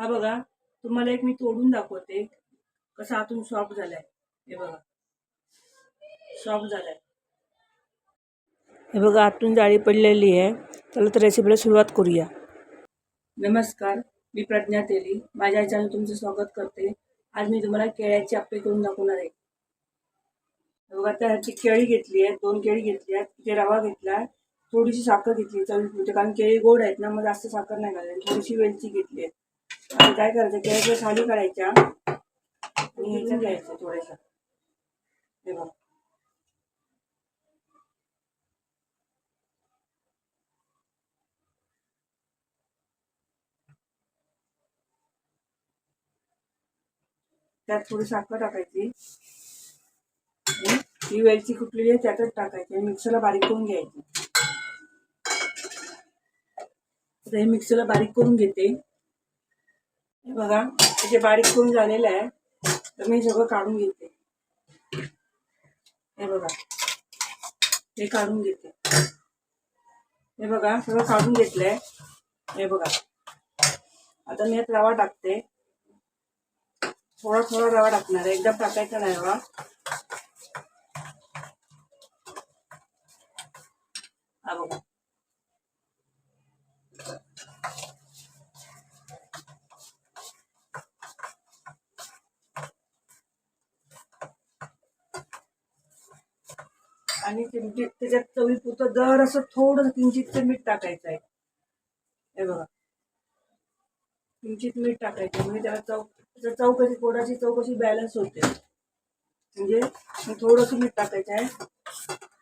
हा बघा तुम्हाला एक मी तोडून दाखवते. कसा आतून सॉफ्ट झालाय. हे बघा. सॉफ्ट झालाय. हे बघा आतून जाळी पडलेली आहे. चला तर रेसिपीला सुरुवात करूया. नमस्कार मी प्रज्ञा तेली. माझ्या याच्यानं तुमचं स्वागत करते. आज मी तुम्हाला केळ्याची आप्पे करून दाखवणार आहे. बघा त्याची केळी घेतली आहे. दोन केळी घेतली आहेत. तिथे रवा घेतला आहे. थोडीशी साखर घेतली चवीपुरते कारण केळी गोड आहेत ना मग जास्त साखर नाही घालायची. थोडीशी वेलची घेतली आहे. आणि काय करायचं केळ्याच्या साली काढायच्या आणि ह्याच्या घ्यायचं थोड्याशा. हे बघ. त्यात थोडी साखर टाकायची. ही वेलची कुठलेली आहे त्यातच टाकायची आणि मिक्सरला बारीक करून घ्यायची. आता हे मिक्सरला बारीक करून घेते. बघा त्याचे बारीक करून झालेलं आहे तर मी सगळं काढून घेते. हे बघा हे काढून घेते. हे बघा सगळं काढून घेतलंय. हे बघा. आता मी यात रवा टाकते. थोडा थोडा रवा टाकणार आहे. एकदम टाकायचा नाही रवा. हा बघा. आणि किंचित म्हणजे त्याच्यात चवीपुरतं दर असं थोडं किंचितचं मीठ टाकायचं आहे. हे बघा. किंचित मीठ टाकायचं म्हणजे त्याला चव त्याचा चव कशी पोटाची चव कशी बॅलन्स होते. म्हणजे थोडंसं मीठ टाकायचं आहे.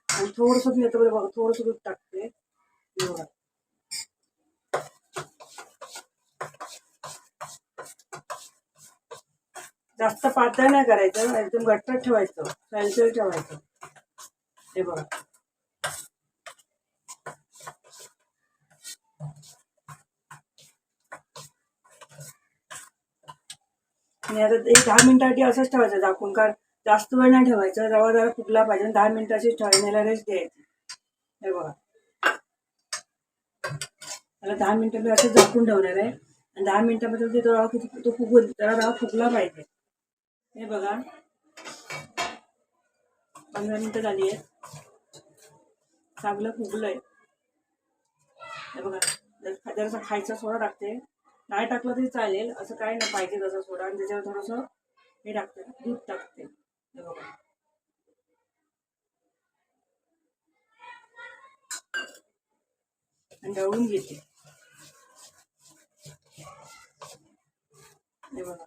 आणि थोडंसं मी आता बघा थोडंसं दूध टाकते. हे बघा. जास्त पातळ नाही करायचं. एकदम घट्ट ठेवायचं. सैलसैल ठेवायचं. हे बघा. आणि आता एक दहा मिनिटासाठी असंच ठेवायचं झाकून कारण जास्त वेळ नाही ठेवायचं. रवा जरा फुगला पाहिजे आणि दहा मिनिटाची ठेवण्याला रेस्ट द्यायची. हे बघा. त्याला दहा मिनिटं मी असं झाकून ठेवणार आहे. आणि दहा मिनिटामध्ये तो रवा किती तो फुगून त्याला रवा फुगला पाहिजे. हे बघा. पंधरा मिनिटं झाली आहेत. चांगलं फुगलंय. हे बघा जर जरासा खायचा सोडा टाकते. नाही टाकलं तरी चालेल असं काय नाही पाहिजे तसं सोडा. आणि त्याच्यावर थोडंसं हे टाकते दूध टाकते. हे बघा. आणि ढवळून घेते. हे बघा.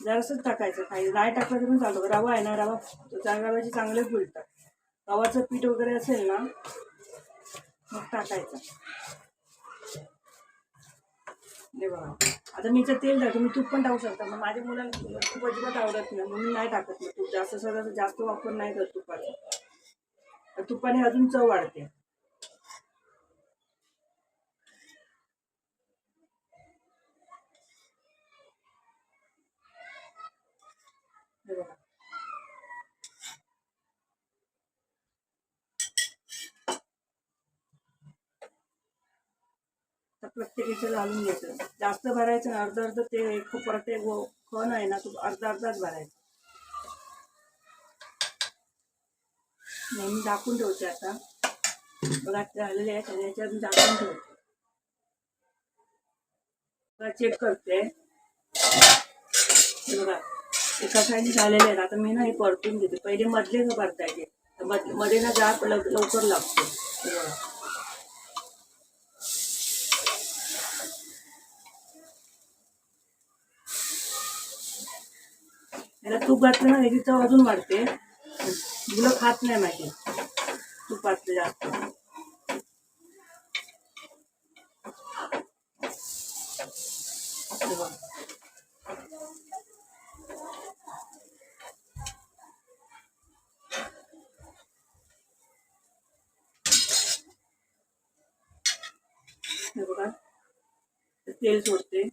जरासंच टाकायचं. खायचं नाही टाकलं तरी पण चालतो. रवा आहे ना रवा. त्या रव्याचे चांगले फुलतात. गव्हाचं पीठ वगैरे असेल ना मग टाकायचं. बघा. आता मी जर तेल टाकतो. मी तूप पण टाकू शकता. मग माझ्या मुलाला तूप अजिबात आवडत नाही. म्हणून नाही टाकत मी तूप. जास्त सगळं जास्त वापर नाही करत तुपाचा. तुपाने अजून चव वाढते हे बघा तर प्रत्येकाचं घालून घ्यायचं जास्त भरायचं ना अर्ध अर्ध ते एक परत ते खण आहे ना तो अर्धा अर्धाच भरायचा. नेहमी दाखवून ठेवते आता. बघा झालेले आहे आणि याच्यात दाखवून ठेवते. बघा चेक करते. बघा एका साईडने झालेले आहेत. आता मी ना हे परतून घेते. पहिले मधले का परतायचे मधमध्ये ना जाळ लव लवकर लागतो. बघा. याला तूप घातलं ना याची चव अजून वाढते. मुलं खात नाही माझी तूप तुपातलं जास्त. बघा. तेल सोडते.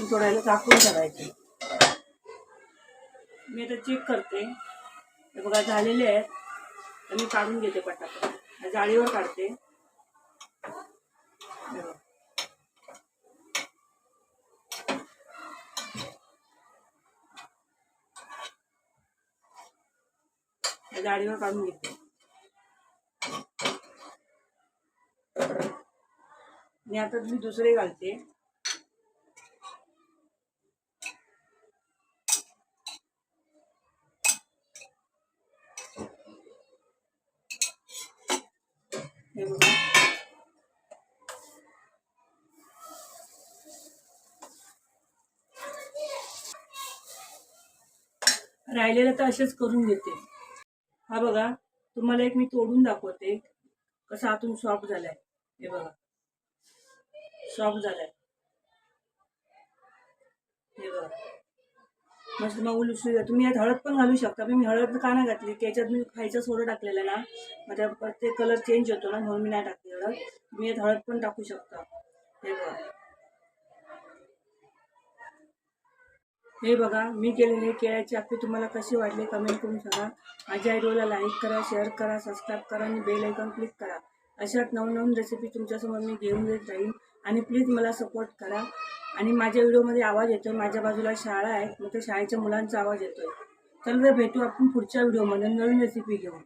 थोड्याला टाकून करायचे मी आता चेक करते. हे बघा झालेले आहेत. तर मी काढून घेते पटापट. जाळीवर काढते. जाळीवर काढून घेते. आणि आता मी दुसरे घालते. हे बघा राहिलेलं तर असेच करून घेते हा बघा तुम्हाला एक मी तोडून दाखवते. कसा आतून सॉफ्ट झालाय. हे बघा. सॉफ्ट झालाय. हे बघा. मस्त मग उलसू तुम्ही यात हळद पण घालू शकता. पण मी हळद का नाही घातली? त्याच्यात मी खायचा सोडं टाकलेला ना. माझ्या ते प्रत्येक कलर चेंज होतो ना म्हणून मी नाही टाकते हळद तुम्ही यात हळद पण टाकू शकता. हे बघा. हे बघा मी केलेले केळ्याची आपली तुम्हाला कशी वाटली कमेंट करून सांगा. माझ्या व्हिडिओला लाईक करा शेअर करा सबस्क्राईब करा आणि बेल आयकॉन क्लिक करा. अशाच नवनवीन रेसिपी तुमच्यासमोर मी घेऊन येत राहीन. आणि प्लीज मला सपोर्ट करा. आणि माझ्या व्हिडिओमध्ये आवाज येतोय. माझ्या बाजूला शाळा आहे. मग त्या शाळेच्या मुलांचा आवाज येतोय. चला तर भेटू आपण पुढच्या व्हिडिओमध्ये. नवीन रेसिपी घेऊन.